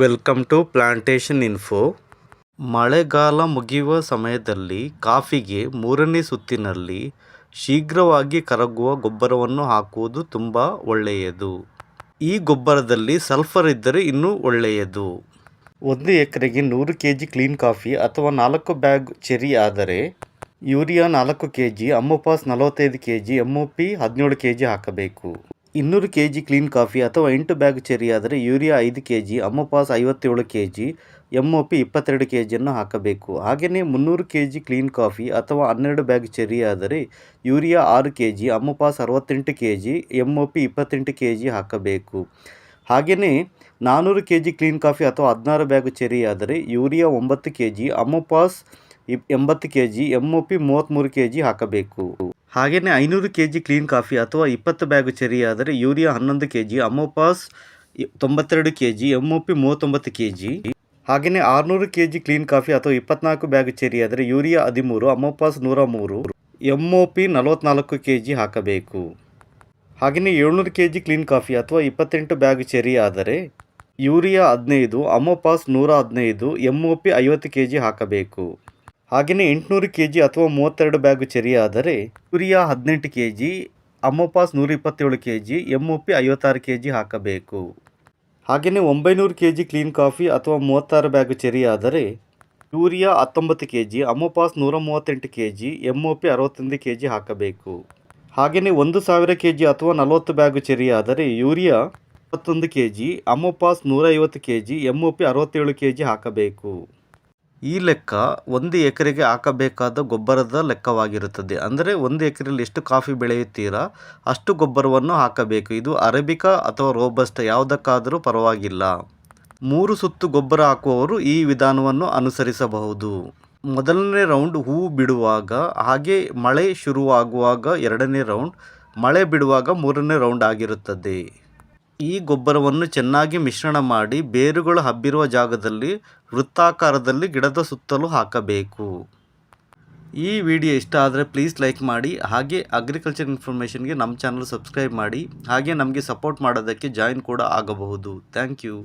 Welcome to plantation info. ಮಳೆಗಾಲ ಮುಗಿಯುವ ಸಮಯದಲ್ಲಿ ಕಾಫಿಗೆ ಮೂರನೇ ಸುತ್ತಿನಲ್ಲಿ ಶೀಘ್ರವಾಗಿ ಕರಗುವ ಗೊಬ್ಬರವನ್ನು ಹಾಕುವುದು ತುಂಬ ಒಳ್ಳೆಯದು. ಈ ಗೊಬ್ಬರದಲ್ಲಿ ಸಲ್ಫರ್ ಇದ್ದರೆ ಇನ್ನೂ ಒಳ್ಳೆಯದು. ಒಂದು ಎಕರೆಗೆ ನೂರು ಕೆ ಜಿ ಕ್ಲೀನ್ ಕಾಫಿ ಅಥವಾ ನಾಲ್ಕು ಬ್ಯಾಗ್ ಚೆರಿ ಆದರೆ ಯೂರಿಯಾ ನಾಲ್ಕು ಕೆ ಜಿ ಅಮ್ಮೋಪಾಸ್ ನಲವತ್ತೈದು K G M O P ಹದಿನೇಳು ಕೆ ಜಿ ಹಾಕಬೇಕು. ಇನ್ನೂರು ಕೆ ಜಿ ಕ್ಲೀನ್ ಕಾಫಿ ಅಥವಾ ಎಂಟು ಬ್ಯಾಗ್ ಚೆರಿ ಆದರೆ ಯೂರಿಯಾ ಐದು ಕೆ ಜಿ ಅಮ್ಮಪಾಸ್ ಐವತ್ತೇಳು K G M O P ಇಪ್ಪತ್ತೆರಡು ಕೆ ಜಿಯನ್ನು ಹಾಕಬೇಕು. ಹಾಗೆಯೇ ಮುನ್ನೂರು ಕೆ ಜಿ ಕ್ಲೀನ್ ಕಾಫಿ ಅಥವಾ ಹನ್ನೆರಡು ಬ್ಯಾಗ್ ಚೆರಿ ಆದರೆ ಯೂರಿಯಾ ಆರು ಕೆ ಜಿ ಅಮ್ಮಪಾಸ್ ಅರವತ್ತೆಂಟು K G M O P ಇಪ್ಪತ್ತೆಂಟು ಕೆ ಜಿ ಹಾಕಬೇಕು. ಹಾಗೆಯೇ ನಾನ್ನೂರು ಕೆ ಜಿ ಕ್ಲೀನ್ ಕಾಫಿ ಅಥವಾ ಹದಿನಾರು ಬ್ಯಾಗ್ ಚೆರಿ ಆದರೆ ಯೂರಿಯಾ ಒಂಬತ್ತು ಕೆ ಜಿ ಅಮ್ಮಪಾಸ್ ಇಪ್ ಎಂಬತ್ತು K G M O P ಮೂವತ್ತ್ಮೂರು ಕೆ ಜಿ ಹಾಕಬೇಕು. ಹಾಗೆಯೇ ಐನೂರು ಕೆ ಜಿ ಕ್ಲೀನ್ ಕಾಫಿ ಅಥವಾ ಇಪ್ಪತ್ತು ಬ್ಯಾಗ್ ಚೆರಿ ಆದರೆ ಯೂರಿಯಾ ಹನ್ನೊಂದು ಕೆ ಜಿ ಅಮೋಪಾಸ್ ತೊಂಬತ್ತೆರಡು K G M O P ಮೂವತ್ತೊಂಬತ್ತು ಕೆ ಜಿ ಹಾಗೆಯೇ ಆರುನೂರು ಕೆ ಜಿ ಕ್ಲೀನ್ ಕಾಫಿ ಅಥವಾ ಇಪ್ಪತ್ನಾಲ್ಕು ಬ್ಯಾಗ್ ಚೆರಿ ಆದರೆ ಯೂರಿಯಾ ಹದಿಮೂರು, ಅಮೋಪಾಸ್ ನೂರ ಮೂರು ಎಂ ಒ ಪಿ ನಲವತ್ನಾಲ್ಕು ಕೆ ಜಿ ಹಾಕಬೇಕು. ಹಾಗೆಯೇ ಏಳ್ನೂರು ಕೆ ಜಿ ಕ್ಲೀನ್ ಕಾಫಿ ಅಥವಾ ಇಪ್ಪತ್ತೆಂಟು ಬ್ಯಾಗ್ ಚೆರಿ ಆದರೆ ಯೂರಿಯಾ ಹದಿನೈದು, ಅಮೋಪಾಸ್ ನೂರ ಹದಿನೈದು ಎಂ ಒ ಪಿ ಐವತ್ತು ಕೆ ಜಿ ಹಾಕಬೇಕು. ಹಾಗೆಯೇ ಎಂಟುನೂರು ಕೆ ಜಿ ಅಥವಾ ಮೂವತ್ತೆರಡು ಬ್ಯಾಗ್ ಚೆರಿ ಆದರೆ ಯೂರಿಯಾ ಹದಿನೆಂಟು ಕೆ ಜಿ ಅಮೋಪಾಸ್ ನೂರ ಇಪ್ಪತ್ತೇಳು K G M O P ಐವತ್ತಾರು ಕೆ ಜಿ ಹಾಕಬೇಕು. ಹಾಗೆಯೇ ಒಂಬೈನೂರು ಕೆ ಜಿ ಕ್ಲೀನ್ ಕಾಫಿ ಅಥವಾ ಮೂವತ್ತಾರು ಬ್ಯಾಗ್ ಚೆರಿ ಆದರೆ ಯೂರಿಯಾ ಹತ್ತೊಂಬತ್ತು ಕೆ ಜಿ ಅಮೋಪಾಸ್ ನೂರ ಮೂವತ್ತೆಂಟು K G M O P ಅರವತ್ತೊಂದು ಕೆ ಜಿ ಹಾಕಬೇಕು. ಹಾಗೆಯೇ ಒಂದು ಸಾವಿರ ಕೆ ಜಿ ಅಥವಾ ನಲವತ್ತು ಬ್ಯಾಗ್ ಚೆರಿ ಆದರೆ ಯೂರಿಯಾ ಇಪ್ಪತ್ತೊಂದು ಕೆ ಜಿ ಅಮೋಪಾಸ್ ನೂರ ಐವತ್ತು K G M O P ಅರವತ್ತೇಳು ಕೆ ಜಿ ಹಾಕಬೇಕು. ಈ ಲೆಕ್ಕ ಒಂದು ಎಕರೆಗೆ ಹಾಕಬೇಕಾದ ಗೊಬ್ಬರದ ಲೆಕ್ಕವಾಗಿರುತ್ತದೆ. ಅಂದರೆ ಒಂದು ಎಕರೆಯಲ್ಲಿ ಎಷ್ಟು ಕಾಫಿ ಬೆಳೆಯುತ್ತೀರಾ, ಅಷ್ಟು ಗೊಬ್ಬರವನ್ನು ಹಾಕಬೇಕು. ಇದು ಅರೇಬಿಕಾ ಅಥವಾ ರೋಬಸ್ಟ, ಯಾವುದಕ್ಕಾದರೂ ಪರವಾಗಿಲ್ಲ. ಮೂರು ಸುತ್ತು ಗೊಬ್ಬರ ಹಾಕುವವರು ಈ ವಿಧಾನವನ್ನು ಅನುಸರಿಸಬಹುದು. ಮೊದಲನೇ ರೌಂಡ್ ಹೂ ಬಿಡುವಾಗ, ಹಾಗೆ ಮಳೆ ಶುರುವಾಗುವಾಗ ಎರಡನೇ ರೌಂಡ್, ಮಳೆ ಬಿಡುವಾಗ ಮೂರನೇ ರೌಂಡ್ ಆಗಿರುತ್ತದೆ. ಈ ಗೊಬ್ಬರವನ್ನು ಚೆನ್ನಾಗಿ ಮಿಶ್ರಣ ಮಾಡಿ ಬೇರುಗಳು ಹಬ್ಬಿರುವ ಜಾಗದಲ್ಲಿ ವೃತ್ತಾಕಾರದಲ್ಲಿ ಗಿಡದ ಸುತ್ತಲೂ ಹಾಕಬೇಕು. ಈ ವಿಡಿಯೋ ಇಷ್ಟ ಆದರೆ ಪ್ಲೀಸ್ ಲೈಕ್ ಮಾಡಿ, ಹಾಗೆ ಅಗ್ರಿಕಲ್ಚರ್ ಇನ್ಫಾರ್ಮೇಷನ್ಗೆ ನಮ್ಮ ಚಾನಲ್ ಸಬ್ಸ್ಕ್ರೈಬ್ ಮಾಡಿ, ಹಾಗೆ ನಮಗೆ ಸಪೋರ್ಟ್ ಮಾಡೋದಕ್ಕೆ ಜಾಯಿನ್ ಕೂಡ ಆಗಬಹುದು. Thank you